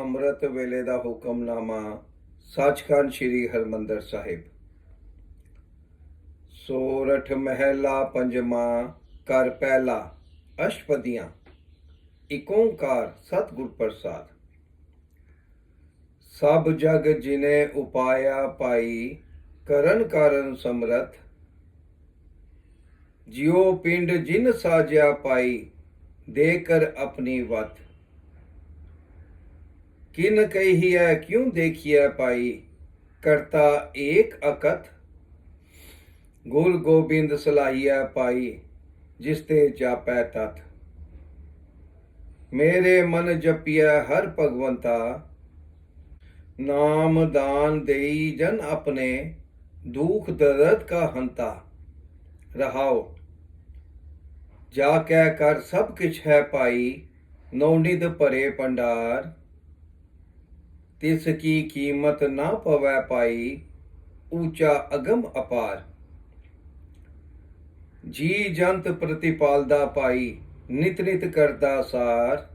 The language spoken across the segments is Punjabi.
ਅੰਮ੍ਰਿਤ ਵੇਲੇ ਦਾ ਹੁਕਮਨਾਮਾ ਸੱਚਖੰਡ ਸ੍ਰੀ ਹਰਮੰਦਰ ਸਾਹਿਬ। ਸੋਰਠ ਮਹਿਲਾ ਪੰਜਵਾਂ ਕਰ ਪਹਿਲਾ, ਅਸ਼ਪਦੀਆਂ ਇਕ ਓੰਕਾਰ ਸਤਿਗੁਰ ਪ੍ਰਸਾਦ। ਸਭ ਜਗ ਜਿਨੇ ਉਪਾਇਆ ਪਾਈ, ਕਰਨ ਕਾਰਨ ਸਮਰਥ। ਜਿਉ ਪਿੰਡ ਜਿਨ ਸਾਜਿਆ ਪਾਈ ਦੇ ਕਰ ਆਪਣੀ ਵਤ। ਕਿਨ ਕਹੀਐ, ਕਿਉ ਦੇਖੀਐ ਪਾਈ? ਕਰਤਾ ਏਕ ਅਕਤ, ਗੁਰ ਗੋਬਿੰਦ ਸਲਾਈਐ ਪਾਈ, ਜਿਸ ਤੇ ਜਾਪੈ ਤਤ। ਮੇਰੇ ਮਨ ਜਪਿਐ ਹਰ ਭਗਵੰਤਾ, ਨਾਮ ਦਾਨ ਦੇਈ ਜਨ ਆਪਣੇ, ਦੁਖ ਦਰਦ ਕਾ ਹੰਤਾ। ਰਹਾਓ, ਜਾ ਕੈ ਕਰ ਸਭ ਕਿਛ ਹੈ ਪਾਈ ਨੌਨਿਦ ਭਰੇ ਭੰਡਾਰ ਤਿਸ ਕੀ ਕੀਮਤ ਨਾ ਪਵੈ ਪਾਈ, ਊਚਾ ਅਗਮ ਅਪਾਰ। ਜੀ ਜੰਤ ਪ੍ਰਤੀਪਾਲਦਾ ਪਾਈ, ਨਿਤ ਨਿਤ ਕਰਦਾ ਸਾਰ।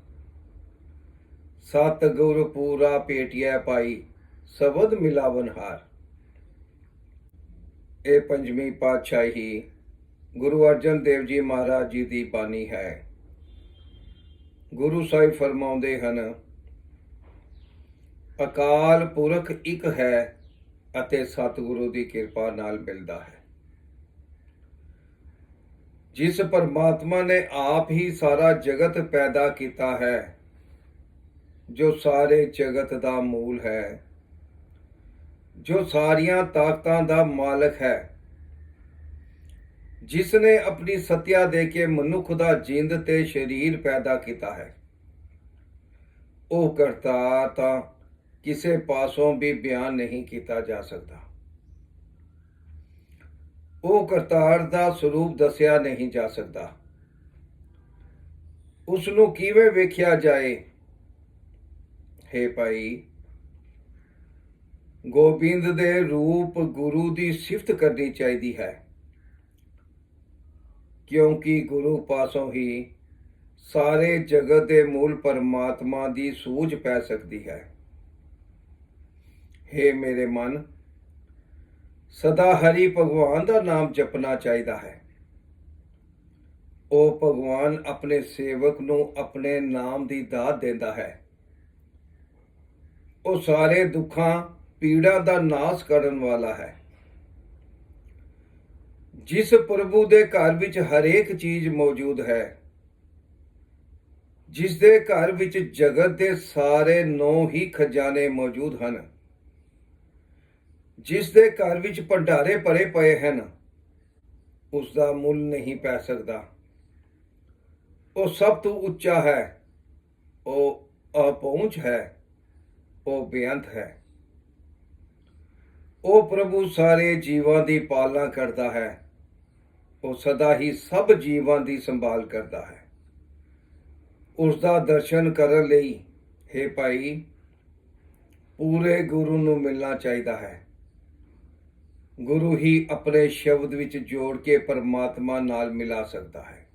ਸਤ ਗੁਰ ਪੂਰਾ ਪੇਟਿਆ ਪਾਈ, ਸਬਦ ਮਿਲਾਵਨ ਹਾਰ। ਇਹ ਪੰਜਵੀਂ ਪਾਤਸ਼ਾਹੀ ਗੁਰੂ ਅਰਜਨ ਦੇਵ ਜੀ ਮਹਾਰਾਜ ਜੀ ਦੀ ਬਾਣੀ ਹੈ। ਗੁਰੂ ਸਾਹਿਬ ਫਰਮਾਉਂਦੇ ਹਨ ਅਕਾਲ ਪੁਰਖ ਇੱਕ ਹੈ ਅਤੇ ਸਤਿਗੁਰੂ ਦੀ ਕਿਰਪਾ ਨਾਲ ਮਿਲਦਾ ਹੈ। ਜਿਸ ਪਰਮਾਤਮਾ ਨੇ ਆਪ ਹੀ ਸਾਰਾ ਜਗਤ ਪੈਦਾ ਕੀਤਾ ਹੈ, ਜੋ ਸਾਰੇ ਜਗਤ ਦਾ ਮੂਲ ਹੈ, ਜੋ ਸਾਰੀਆਂ ਤਾਕਤਾਂ ਦਾ ਮਾਲਕ ਹੈ, ਜਿਸ ਨੇ ਆਪਣੀ ਸਤਿਆ ਦੇ ਕੇ ਮਨੁੱਖ ਦਾ ਜਿੰਦ ਤੇ ਸਰੀਰ ਪੈਦਾ ਕੀਤਾ ਹੈ। ਉਹ ਕਰਤਾ ਤਾਂ ਕਿਸੇ ਪਾਸੋਂ ਵੀ ਬਿਆਨ ਨਹੀਂ ਕੀਤਾ ਜਾ ਸਕਦਾ। ਉਹ ਕਰਤਾਰ ਦਾ ਸਰੂਪ ਦੱਸਿਆ ਨਹੀਂ ਜਾ ਸਕਦਾ। ਉਸ ਨੂੰ ਕਿਵੇਂ ਵੇਖਿਆ ਜਾਏ? ਹੈ ਭਾਈ, ਗੋਬਿੰਦ ਦੇ ਰੂਪ ਗੁਰੂ ਦੀ ਸਿਫਤ ਕਰਨੀ ਚਾਹੀਦੀ ਹੈ। ਕਿਉਂਕਿ ਗੁਰੂ ਪਾਸੋਂ ਹੀ ਸਾਰੇ ਜਗਤ ਦੇ ਮੂਲ ਪਰਮਾਤਮਾ ਦੀ ਸੂਝ ਪੈ ਸਕਦੀ ਹੈ। हे ਮੇਰੇ ਮਨ, ਸਦਾ ਹਰੀ ਭਗਵਾਨ ਦਾ ਨਾਮ ਜਪਣਾ ਚਾਹੀਦਾ ਹੈ। ਉਹ ਭਗਵਾਨ ਆਪਣੇ ਸੇਵਕ ਨੂੰ ਆਪਣੇ ਨਾਮ ਦੀ ਦਾਤ ਦਿੰਦਾ ਹੈ। ਉਹ ਸਾਰੇ ਦੁੱਖਾਂ, ਪੀੜਾ ਦਾ ਨਾਸ਼ ਕਰਨ ਵਾਲਾ ਹੈ। ਜਿਸ ਪ੍ਰਭੂ ਦੇ ਘਰ ਵਿੱਚ ਹਰੇਕ ਚੀਜ਼ ਮੌਜੂਦ ਹੈ ਜਿਸ ਦੇ ਘਰ ਵਿੱਚ ਜਗਤ ਦੇ ਸਾਰੇ ਨੌ ਹੀ ਖਜ਼ਾਨੇ ਮੌਜੂਦ ਹਨ। ਜਿਸ ਦੇ ਘਰ ਵਿੱਚ ਭੰਡਾਰੇ ਭਰੇ ਪਏ ਹਨ ਉਸ ਦਾ ਮੁੱਲ ਨਹੀਂ ਪੈ ਸਕਦਾ। ਉਹ ਸਭ ਤੋਂ ਉੱਚਾ ਹੈ। ਉਹ ਅਪਹੁੰਚ ਹੈ। ਉਹ ਬੇਅੰਤ ਹੈ। ਉਹ ਪ੍ਰਭੂ ਸਾਰੇ ਜੀਵਾਂ ਦੀ ਪਾਲਣਾ ਕਰਦਾ ਹੈ। ਉਹ ਸਦਾ ਹੀ ਸਭ ਜੀਵਾਂ ਦੀ ਸੰਭਾਲ ਕਰਦਾ ਹੈ। ਉਸ ਦਾ ਦਰਸ਼ਨ ਕਰਨ ਲਈ, ਹੈ ਭਾਈ, ਪੂਰੇ ਗੁਰੂ ਨੂੰ ਮਿਲਣਾ ਚਾਹੀਦਾ ਹੈ। ਗੁਰੂ ਹੀ ਆਪਣੇ ਸ਼ਬਦ ਵਿੱਚ ਜੋੜ ਕੇ ਪਰਮਾਤਮਾ ਨਾਲ ਮਿਲਾ ਸਕਦਾ ਹੈ।